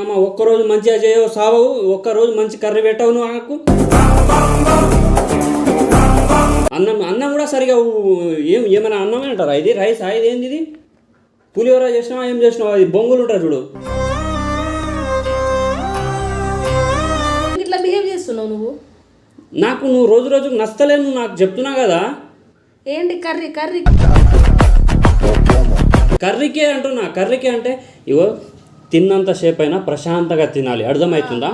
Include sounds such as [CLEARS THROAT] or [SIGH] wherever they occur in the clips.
అమ్మ ఒక్కరోజు మంచిగా చేయవు సావవు ఒక్కరోజు మంచి కర్రీ పెట్టవు నువ్వు నాకు అన్నం అన్నం కూడా సరిగా ఏం ఏమైనా అన్నమే అంటారా? ఇది రైస్ ఇది ఏంది ఇది? పులిహోర చేసినావా ఏం చేసినావా? ఇది బొంగులు ఉంటారు చూడు. ఇట్లా బిహేవ్ చేస్తున్నావు నువ్వు? నాకు నువ్వు రోజు రోజుకు నచ్చలేదు నువ్వు నాకు చెప్తున్నా కదా. ఏంటి కర్రీ కర్రీ? కర్రీకే అంటున్నా కర్రీకే అంటే ఇగో తిన్నంత సేపు అయినా ప్రశాంతంగా తినాలి. అర్థమవుతుందా.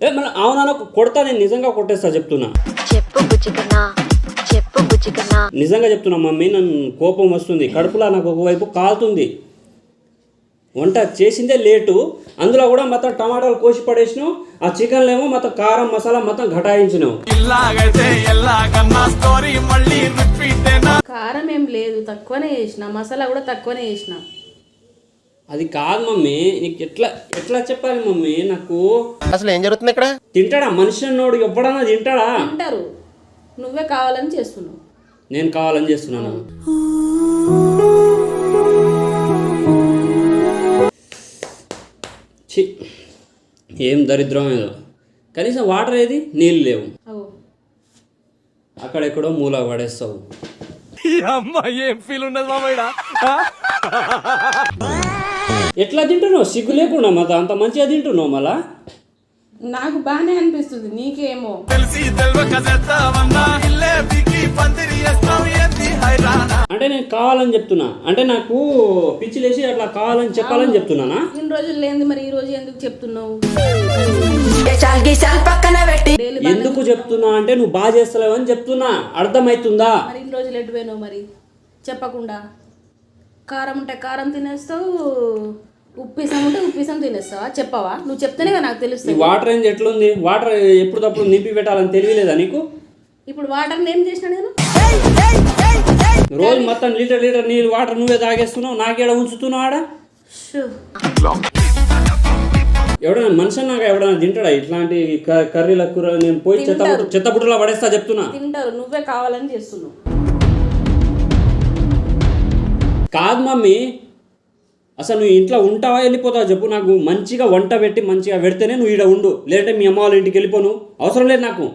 ఏ మళ్ళీ అవునా కొడతా నేను నిజంగా కొట్టేస్తా చెప్తున్నా. చెప్పు బుజ్జికన్నా చెప్పు బుజ్జికన్నా. నిజంగా చెప్తున్నా మమ్మీ నన్ను కోపం వస్తుంది. కడుపులో నాకు ఒకవైపు కాలుతుంది. వంట చేసిందే లేటు. అందులో కూడా మొత్తం టమాటాలు కోసి పడేసినావు. ఆ చికెన్లో ఏమో మొత్తం కారం మసాలా మొత్తం ఘటాయించినావు. కారం ఏం లేదు తక్కువనే చేసిన. మసాలా కూడా తక్కువనే చేసిన. అది కాదు మమ్మీ నీకు ఎట్లా ఎట్లా చెప్పాలి మమ్మీ? నాకు అసలు ఏం జరుగుతుంది ఇక్కడ? తింటాడా? మనిషి అన్నోడు ఎప్పుడన్నా తింటాడా? తింటారు. నువ్వే కావాలని చేస్తున్నావు. నేను కావాలని చేస్తున్నాను. ఛీ ఏం దరిద్రం ఏదో. కనీసం వాటర్ ఏది? నీళ్ళు లేవు. అక్కడెక్కడో మూల పడేస్తావు. అమ్మ ఏం ఫీల్ ఉండదు మామయ్య ఎట్లా తింటున్నావు? సిగ్గు లేకుండా మత అంత మంచిగా తింటున్నావు మళ్ళా? నాకు బాగానే అనిపిస్తుంది నీకేమో. అంటే నేను కావాలని చెప్తున్నా. అంటే నాకు పిచ్చి లేచి అట్లా కావాలని చెప్పాలని చెప్తున్నానా? ఇన్ని రోజులు లేనిది మరి ఈ రోజు ఎందుకు చెప్తున్నావు? ఎందుకు చెప్తున్నా అంటే నువ్వు బాగా చేస్తలేవు అని చెప్తున్నా. అర్థమవుతుందా మరి ఇన్ని రోజులు ఎటు పోయినావు మరి? చెప్పకుండా. కారం ఉంటే కారం తినేస్తావు ఉప్పిసం ఉంటే ఉప్పిసం తినేస్తావా. చెప్పవా? నువ్వు చెప్తేనే కదా నాకు తెలుస్తుంది. వాటర్ ఏంది ఎట్లుంది? వాటర్ ఎప్పుడప్పుడు నింపి పెట్టాలని తెలియలేదా నీకు? ఇప్పుడు వాటర్ ఏం చేసిన నేను? రోజు మొత్తం లీటర్ లీటర్ నీళ్ళు వాటర్ నువ్వే తాగేస్తున్నావు నాకేడ ఉంచుతున్నావు ఆడ. ఎవడైనా మనిషి నాకు ఎవడైనా తింటాడా? ఇట్లాంటి కర్రీల కూర నేను పోయి చెత్త బుట్ట- చెత్త బుట్టలో పడేస్తా చెప్తున్నా. తింటారు. నువ్వే కావాలని చేస్తున్నావు. కాదు మమ్మీ. అసలు నువ్వు ఇంట్లో ఉంటావా వెళ్ళిపోతావా చెప్పు నాకు. మంచిగా వంట పెట్టి మంచిగా పెడితేనే నువ్వు ఈడ ఉండు. లేదంటే మీ అమ్మ వాళ్ళ ఇంటికి వెళ్ళిపోను. అవసరం లేదు నాకు.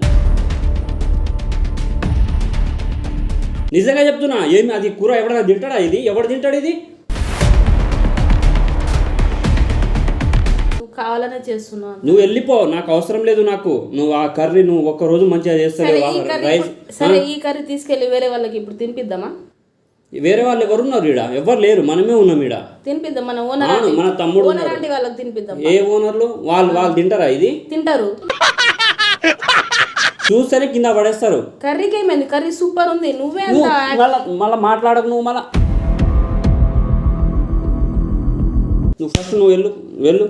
నిజంగా చెప్తున్నా ఏమి అది కూర ఎవడైనా తింటాడా ఇది? ఎవడు తింటాడు ఇది? నువ్వు కావాలనే చేస్తున్నావు నువ్వు వెళ్ళిపో నాకు అవసరం లేదు నాకు. నువ్వు ఆ కర్రీ నువ్వు ఒక్క రోజు మంచిగా చేస్తావు రైస్. సరే ఈ కర్రీ తీసుకెళ్ళి వేరే వాళ్ళకి ఇప్పుడు తినిపిద్దామా? వేరే వాళ్ళు ఎవరు ఉన్నారు ఈడ? ఎవరు లేరు. మనమే ఉన్నాం ఈడ. తినిపిద్దాం. మన ఓనర్ మన తమ్ముడు ఓనర్ వాళ్ళకి తినిపిద్దాం. ఏ ఓనర్లు? వాళ్ళు వాళ్ళు తింటారా ఇది? తింటారు. చూస్తేనే కింద పడేస్తారు. కర్రీకి ఏమైంది? కర్రీ సూపర్ ఉంది. నువ్వే మళ్ళా మాట్లాడకు నువ్వు మళ్ళా. నువ్వు ఫస్ట్ నువ్వు వెళ్ళు వెళ్ళు.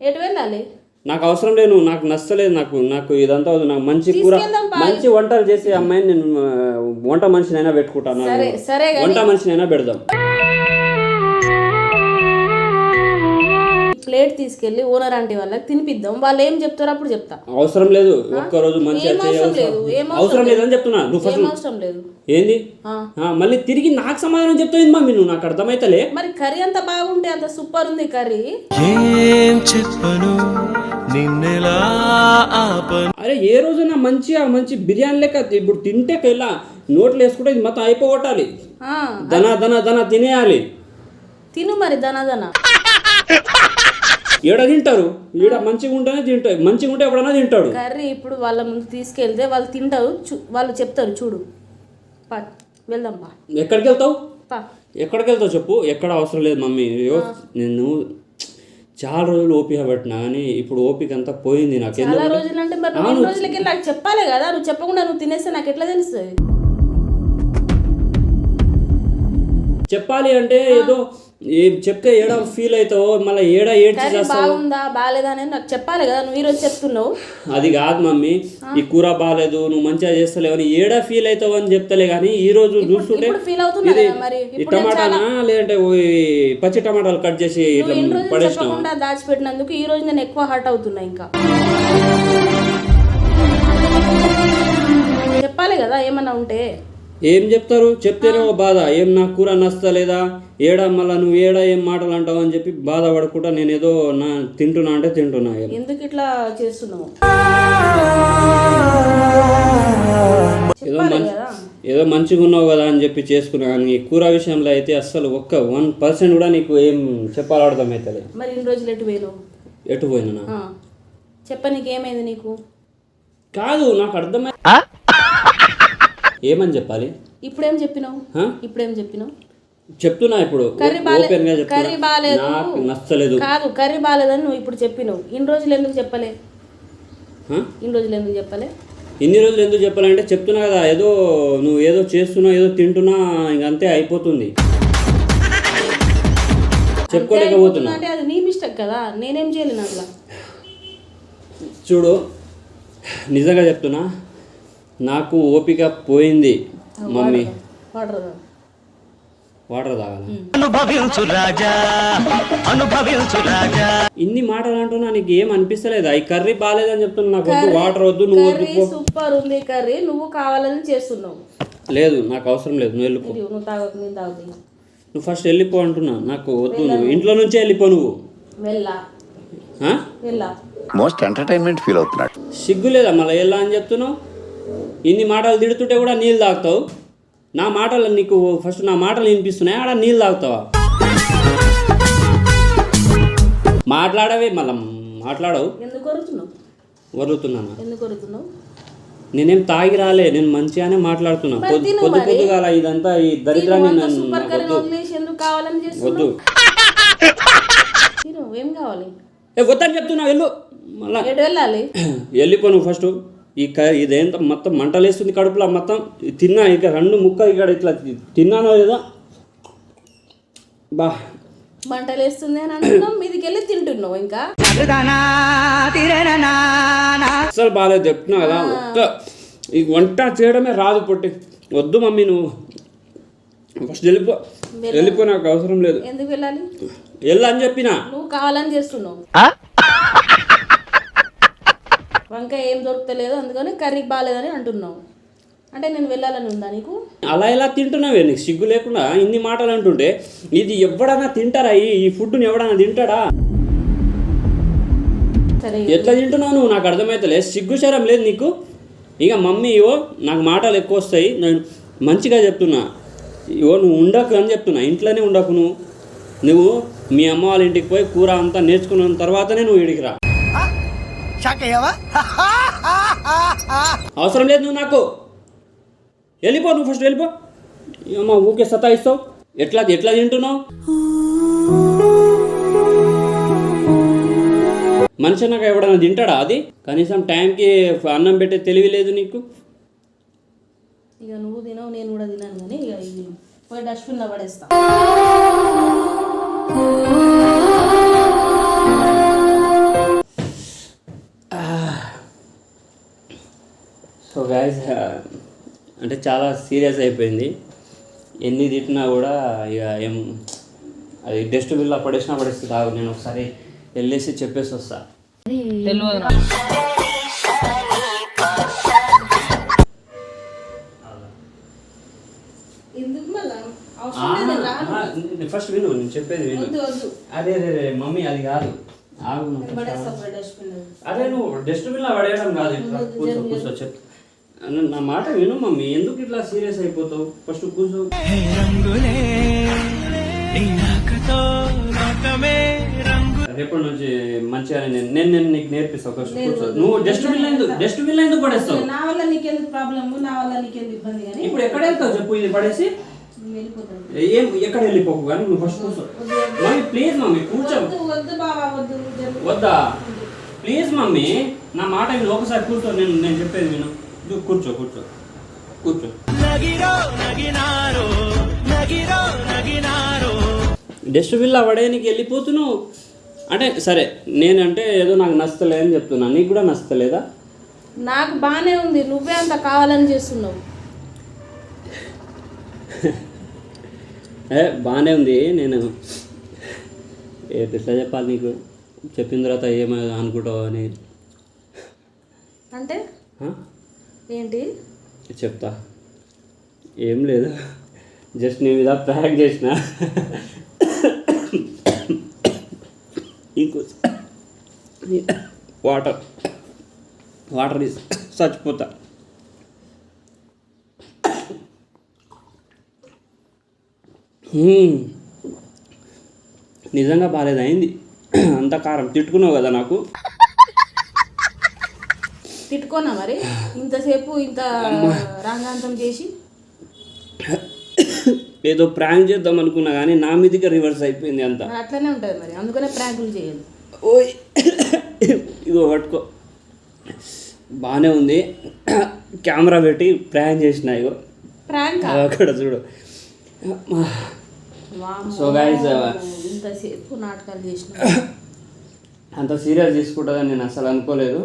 ఎటు వెళ్ళాలి? నాకు అవసరం లేదు నాకు నచ్చలేదు నాకు నాకు ఇదంతా వద్దు. నాకు మంచి కూర. మంచి వంటలు చేసే అమ్మాయిని నేను వంట మనిషినైనా పెట్టుకుంటాను వంట మనిషినైనా పెడదాం ప్లేట్ తీసుకెళ్ళి ఓనర్ ఆంటీ వాళ్ళకి తినిపిద్దాం. వాళ్ళు ఏం చెప్తారో అప్పుడు చెప్తా. అవసరం లేదు. ఒక్కరోజు మంచిగా అవసరం లేదు, ఏం అవసరం అవసరం లేదని చెప్తున్నా. నువ్వు ఫస్ట్ ఏం అవసరం లేదు. ఏంది. ఆ, మళ్ళీ తిరిగి నాకు సమాధానం చెప్తావు మమ్మీ నువ్వు నాకు అర్థమైతలే. మరి కర్రీ అంత బాగుంటే అంత సూపర్ ఉంది కర్రీ? ఏం చెప్పను? నిన్నెలా ఆపను? అరే ఏ రోజైనా మంచిగా మంచి బిర్యానీ లెక్క ఇప్పుడు తింటే ఇలా నోట్లు వేసుకుంటే ఇది మొత్తం అయిపోగొట్టాలి. ఆ, దన దన దన తినేయాలి. తిను మరి దన దన ఈడ తింటారు. ఈడ మంచిగా ఉంటేనే తింటారు. మంచిగా ఉంటే ఎప్పుడైనా తింటాడు. కర్రీ ఇప్పుడు వాళ్ళ ముందు తీసుకెళ్తే వాళ్ళు తింటారు. వాళ్ళు చెప్తారు చూడు. పా వెళ్దాం పా ఎక్కడికి వెళ్తావు పా. ఎక్కడికి వెళ్తావు చెప్పు? ఎక్కడ అవసరం లేదు మమ్మీ. అయ్యో నేను చాలా రోజులు ఓపిక పెట్టినా కానీ ఇప్పుడు ఓపిక అంతా పోయింది నాకు. చాలా రోజులు అంటే మరి రోజులకి నాకు చెప్పాలి కదా. నువ్వు చెప్పకుండా నువ్వు తినేస్తే నాకు ఎట్లా తెలుస్తుంది? చెప్పాలి అంటే ఏదో ఏం చెప్తే ఏడ ఫీల్ అవుతావో మళ్ళీ ఏడ ఏడ్చి చేస్తావు. బాగుందా బాగాలేదా అని నాకు చెప్పాలి కదా నువ్వు ఈరోజు చెప్తున్నావు. అది కాదు మమ్మీ ఈ కూర బాగాలేదు నువ్వు మంచిగా చేస్తలేవు అని ఏడా ఫీల్ అవుతావు అని చెప్తలే కానీ ఈ రోజు చూస్తుంటే ఫీల్ ఇది నేను టమాటానా లేదంటే ఓ ఈ పచ్చి టమాటాలు కట్ చేసి ఇట్లా చెప్పకుండా దాచిపెట్టినందుకు ఈ రోజు నేను ఎక్కువ హర్ట్ అవుతున్నా ఇంకా. చెప్పాలి కదా ఏమన్నా ఉంటే. ఏం చెప్తారు? చెప్తేనే ఒక బాధ. ఏం నా కూర నచ్చలేదా ఏడా మళ్ళా నువ్వు ఏడా ఏం మాటలు అంటావు అని చెప్పి బాధపడకుండా నేను ఏదో నా తింటున్నా అంటే తింటున్నా. ఎందుకు ఇట్లా చేస్తున్నావు? ఏదో మంచి కదా. ఏదో మంచిగా ఉన్నావు కదా అని చెప్పి చేసుకున్నా కానీ ఈ కూర విషయంలో అయితే అస్సలు ఒక్క వన్ పర్సెంట్ కూడా నీకు ఏం చెప్పాలో అర్థమవుతలే మరి ఇన్ని రోజులు ఎటు పోయినావు? ఎటు పోయినా. చెప్ప నీకేమైంది నీకు? కాదు నాకు అర్థమై ఏమని చెప్పాలి? ఇప్పుడేం చెప్పినావు? హ? ఇప్పుడేం చెప్పినావు? చెప్తున్నా ఇప్పుడు. కర్రీ గా కర్రీ బాగాలేదు నచ్చలేదు. కాదు కర్రీ బాగాలేదని నువ్వు ఇప్పుడు చెప్పినావు. ఇన్ని రోజులు ఎందుకు చెప్పలే? ఇన్ని రోజులు ఎందుకు చెప్పలే? ఇన్ని రోజులు ఎందుకు చెప్పాలంటే చెప్తున్నా కదా ఏదో నువ్వు ఏదో చేస్తున్నావు ఏదో తింటున్నా ఇంకంతే అయిపోతుంది. చెప్పుకోలేకపోతున్నా. అంటే అది నీ మిస్టేక్ కదా. నేనేం చేయలేను అట్లా చూడు నిజంగా చెప్తున్నా. నాకు ఓపిక పోయింది మమ్మీ. వాటర్ అనుభవించు రాజా అనుభవించు రాజా. ఇన్ని మాటలు అంటున్నా నీకు ఏం అనిపిస్తలేదా? ఈ కర్రీ బాగాలేదని చెప్తున్నా నాకు వద్దు వాటర్ వద్దు నువ్వు వద్దు కర్రీ సూపర్ ఉంది కర్రీ నువ్వు కావాలని చేస్తున్నావు. లేదు నాకు అవసరం లేదు నువ్వు వెళ్ళిపో. ఇది నువ్వు తాగకు నేను తాగుతుంది నువ్వు ఫస్ట్ వెళ్ళిపో అంటున్నా నాకు వద్దు నువ్వు. ఇంట్లో నుంచే వెళ్ళిపో నువ్వు. వెళ్ళా? వెళ్ళా. మోస్ట్ ఎంటర్టైన్మెంట్ ఫీల్ అవుతున్నాడు. సిగ్గు లేదా? మళ్ళీ ఎలా అని చెప్తున్నావు? ఇన్ని మాటలు తిడుతుంటే కూడా నీళ్ళు తాగుతావు? నా మాటలు నీకు ఫస్ట్ నా మాటలు వినిపిస్తున్నాయి? ఆడ నీళ్ళు తాగుతావా? మాట్లాడవే మళ్ళీ. మాట్లాడవు. వరుతున్నాను? నేనేం తాగి రాలే. నేను మంచిగానే మాట్లాడుతున్నా. మరి పొద్దు తిను పొద్దు మరి. పొద్దుగాల ఇదంతా ఈ దరిద్రాన్ని వద్దు. ఏం కావాలి? వద్దని చెప్తున్నా వెళ్ళు. మళ్ళా. వెళ్ళిపో నువ్వు ఫస్ట్ ఈ క ఇదేంత మొత్తం మంటలేస్తుంది కడుపులో మొత్తం. తిన్నా ఇక రెండు ముక్క ఇక్కడ ఇట్లా తిన్నానో లేదా బా. మంటలు వేస్తుంది అని అంటున్నావు మీదికి వెళ్ళి తింటున్నావు ఇంకా? అసలు బాగాలేదు చెప్తున్నా కదా. ఒక్క ఈ వంట చేయడమే రాదు పొట్టి. వద్దు మమ్మీ నువ్వు. ఫస్ట్ వెళ్ళిపో. వెళ్ళిపో నాకు అవసరం లేదు. ఎందుకు వెళ్ళాలి? వెళ్ళు అని చెప్పినా. నువ్వు కావాలని చేస్తున్నావు. వంకాయ ఏం దొరుకుతలేదు అందుకని కర్రీ బాగాలేదని అంటున్నావు. అంటే నేను వెళ్ళాలని ఉందా నీకు? అలా ఎలా తింటున్నావే నీకు సిగ్గు లేకుండా ఇన్ని మాటలు అంటుంటే ఇది ఎవడన్నా తింటారా? ఈ ఫుడ్ని ఎవడన్నా తింటాడా? ఎట్లా తింటున్నావు నువ్వు? నాకు అర్థమవుతలే సిగ్గు శరం లేదు నీకు? ఇక మమ్మీ ఇవో నాకు మాటలు ఎక్కువ వస్తాయి. నేను మంచిగా చెప్తున్నా. ఇవో నువ్వు ఉండకు అని చెప్తున్నా. ఇంట్లోనే ఉండకు నువ్వు. నువ్వు మీ అమ్మ వాళ్ళ ఇంటికి పోయి కూర అంతా నేర్చుకున్న తర్వాతనే నువ్వు ఇడికి రా. అవసరం లేదు నువ్వు నాకు. వెళ్ళిపో నువ్వు ఫస్ట్ వెళ్ళిపో. అమ్మ ఊకే సతాయిస్తావు? ఎట్లా ఎట్లా తింటున్నావు? మనిషి నాకు ఎవడన్నా తింటాడా అది? కనీసం టైంకి అన్నం పెట్టే తెలివి లేదు నీకు? ఇక నువ్వు తినవు నేను కూడా తినాను కానీ ఇక ఇది పోయి డస్ట్బిన్లో పడేస్తా. గాయస్ అంటే చాలా సీరియస్ అయిపోయింది. ఎన్ని తిట్టినా కూడా ఇక ఏం అది డస్ట్బిన్లో పడేసినా పడేస్తుంది తాగు నేను ఒకసారి వెళ్ళేసి చెప్పేసి వస్తా. ఎందుకు మళ్ళా? అవసరం లేదు? రా. ఫస్ట్ విను నేను చెప్పేది విను. అదే అదే అదే మమ్మీ అది కాదు. నువ్వు డస్ట్బిన్లో అదే నువ్వు డస్ట్బిన్లో పడేయడం కాదు కూర్చో కూర్చో చెప్పు. నా- నా మాట విను మమ్మీ. ఎందుకు ఇట్లా సీరియస్ అయిపోతావు? ఫస్ట్ కూర్చో. రేపటి నుంచి మంచిగా నేను నేను నేను నీకు నేర్పిస్తాను ఫస్ట్ కూర్చో. నువ్వు డస్ట్బిన్ ఎందుకు డస్ట్బిన్ ఎందుకు పడేస్తావు. నా వల్ల నీకెందుకు ప్రాబ్లమ్ నా వల్ల నీకెందుకు ఇబ్బంది కానీ ఇప్పుడు ఎక్కడ వెళ్తావు చెప్పు ఇది పడేసి? ఏం ఎక్కడ వెళ్ళిపోకు కానీ నువ్వు ఫస్ట్ కూర్చో. మమ్మీ ప్లీజ్ మమ్మీ కూర్చో. వద్దు వద్దు బాబా వద్దు జరుగు. వద్దా? ప్లీజ్ మమ్మీ నా మాట విను. ఒకసారి కూర్చో నేను నేను చెప్పేది విను. కూర్చో కూర్చో. కూర్చో. నగిరో నగినారో నగిరో నగినారో. డస్ట్బిన్లో పడేయనికి వెళ్ళిపోతున్నావు? అంటే సరే నేనంటే ఏదో నాకు నచ్చలేదని చెప్తున్నా. నీకు కూడా నచ్చలేదా? నాకు బాగానే ఉంది. నువ్వే అంత కావాలని చేస్తున్నావు. ఏ బాగానే ఉంది. నేను ఏ ఎట్లా చెప్పాలి నీకు? చెప్పిన తర్వాత ఏమో అనుకుంటావు అని. అంటే? ఏంటి? చెప్తా. ఏం లేదు. జస్ట్ నేను ఇలా ప్యాక్ చేసిన. ఇంకో వాటర్. వాటర్ తీసి చచ్చిపోతా. నిజంగా బాగాలేదు అయింది అంత కారం. తిట్టుకున్నావు కదా నాకు? తిట్టుకోనా మరి. ఇంతసేపు ఇంత రంగాంతం చేసి. ఏదో ప్రాంక్ చేద్దాం అనుకున్నా కానీ నా మీదకి రివర్స్ అయిపోయింది అంత. అట్లనే ఉంటుంది మరి. అందుకనే ప్రాంకులు చేయదు ఓయ్. ఇగో పట్టుకో. బాగానే ఉంది. కెమెరా పెట్టి ప్రాంక్ చేసిన ఇగో. ప్రాంక్? అక్కడ చూడు. So guys, uh, ఇంతసేపు నాటకాలు చేసిన. అంత సీరియస్ తీసుకుంటుందని నేను అసలు అనుకోలేదు.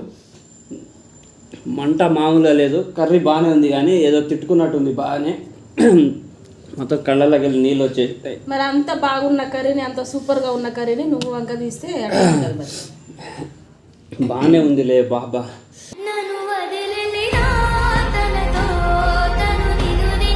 మంట మామూలుగా లేదు. కర్రీ బాగానే ఉంది కానీ ఏదో తిట్టుకున్నట్టుంది బాగానే [CLEARS THROAT] మొత్తం కళ్ళలోకి వెళ్ళి నీళ్ళు వచ్చేస్తాయి మరి అంత బాగున్న కర్రీని అంత సూపర్గా ఉన్న కర్రీని నువ్వు వంక తీస్తే అట్లా ఉంటుంది మరి. బాగానే ఉందిలే బాబా.